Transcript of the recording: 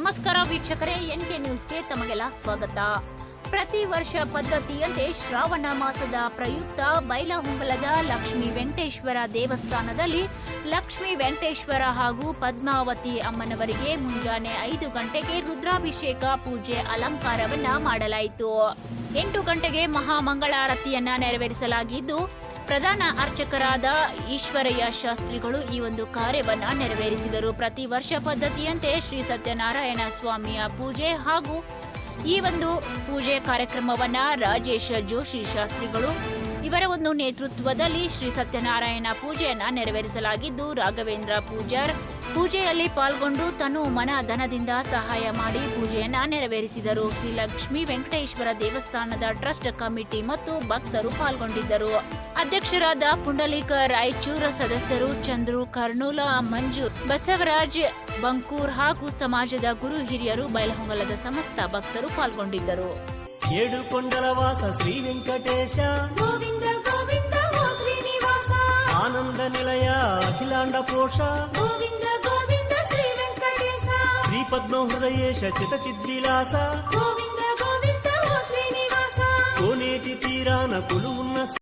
ನಮಸ್ಕಾರ ವೀಕ್ಷಕರೇ N K ನ್ಯೂಸ್ಗೆ ತಮಗೆಲ್ಲ ಸ್ವಾಗತ. ಪ್ರತಿ ವರ್ಷ ಪದ್ಧತಿಯಂತೆ ಶ್ರಾವಣ ಮಾಸದ ಪ್ರಯುಕ್ತ ಬೈಲಹೊಂಗಲದ ಲಕ್ಷ್ಮೀ ವೆಂಕಟೇಶ್ವರ ದೇವಸ್ಥಾನದಲ್ಲಿ ಲಕ್ಷ್ಮೀ ವೆಂಕಟೇಶ್ವರ ಹಾಗೂ ಪದ್ಮಾವತಿ ಅಮ್ಮನವರಿಗೆ ಮುಂಜಾನೆ ಐದು ಗಂಟೆಗೆ ರುದ್ರಾಭಿಷೇಕ ಪೂಜೆ ಅಲಂಕಾರವನ್ನ ಮಾಡಲಾಯಿತು. ಎಂಟು ಗಂಟೆಗೆ ಮಹಾಮಂಗಳಾರತಿಯನ್ನ ನೆರವೇರಿಸಲಾಗಿದ್ದು ಪ್ರಧಾನ ಅರ್ಚಕರಾದ ಈಶ್ವರಯ್ಯ ಶಾಸ್ತ್ರಿಗಳು ಈ ಒಂದು ಕಾರ್ಯವನ್ನು ನೆರವೇರಿಸಿದರು. ಪ್ರತಿ ವರ್ಷ ಪದ್ಧತಿಯಂತೆ ಶ್ರೀ ಸತ್ಯನಾರಾಯಣ ಸ್ವಾಮಿಯ ಪೂಜೆ ಹಾಗೂ ಈ ಒಂದು ಪೂಜೆ ಕಾರ್ಯಕ್ರಮವನ್ನ ರಾಜೇಶ ಜೋಶಿ ಶಾಸ್ತ್ರಿಗಳು ಇವರ ಒಂದು ನೇತೃತ್ವದಲ್ಲಿ ಶ್ರೀ ಸತ್ಯನಾರಾಯಣ ಪೂಜೆಯನ್ನ ನೆರವೇರಿಸಲಾಗಿದ್ದು, ರಾಘವೇಂದ್ರ ಪೂಜಾರ್ ಪೂಜೆಯಲ್ಲಿ ಪಾಲ್ಗೊಂಡು ತನು ಮನ ಧನದಿಂದ ಸಹಾಯ ಮಾಡಿ ಪೂಜೆಯನ್ನ ನೆರವೇರಿಸಿದರು. ಶ್ರೀ ಲಕ್ಷ್ಮೀ ವೆಂಕಟೇಶ್ವರ ದೇವಸ್ಥಾನದ ಟ್ರಸ್ಟ್ ಕಮಿಟಿ ಮತ್ತು ಭಕ್ತರು ಪಾಲ್ಗೊಂಡಿದ್ದರು. ಅಧ್ಯಕ್ಷರಾದ ಪುಂಡಲೀಕ ರಾಯಚೂರ ಸದಸ್ಯರು ಚಂದ್ರು ಕರ್ನೂಲ ಮಂಜು ಬಸವರಾಜ್ ಬಂಕೂರ್ ಹಾಗೂ ಸಮಾಜದ ಗುರು ಹಿರಿಯರು ಬಯಲಹೊಂಗಲದ ಸಮಸ್ತ ಭಕ್ತರು ಪಾಲ್ಗೊಂಡಿದ್ದರು. ಏಳು ಕೊಂಡಲವಾಸ ಶ್ರೀ ವೆಂಕಟೇಶ. ಗೋವಿಂದ ಗೋವಿಂದ ಓ ಶ್ರೀನಿವಾಸ. ಆನಂದ ನಿಲಯ ಅಖಿಲಾಂಡ ಪೋಷ. ಗೋವಿಂದ ಗೋವಿಂದ ಶ್ರೀ ವೆಂಕಟೇಶ. ಶ್ರೀ ಪದ್ಮ ಹೃದಯೇಶ ಚಿತ ಚಿದ್ವಿಲಾಸ ಗೋವಿಂದ ಗೋವಿಂದ ಓ ಶ್ರೀನಿವಾಸ. ಕೋನೇತಿ ತೀರಾನ ಕುಲು ಉನ್ನ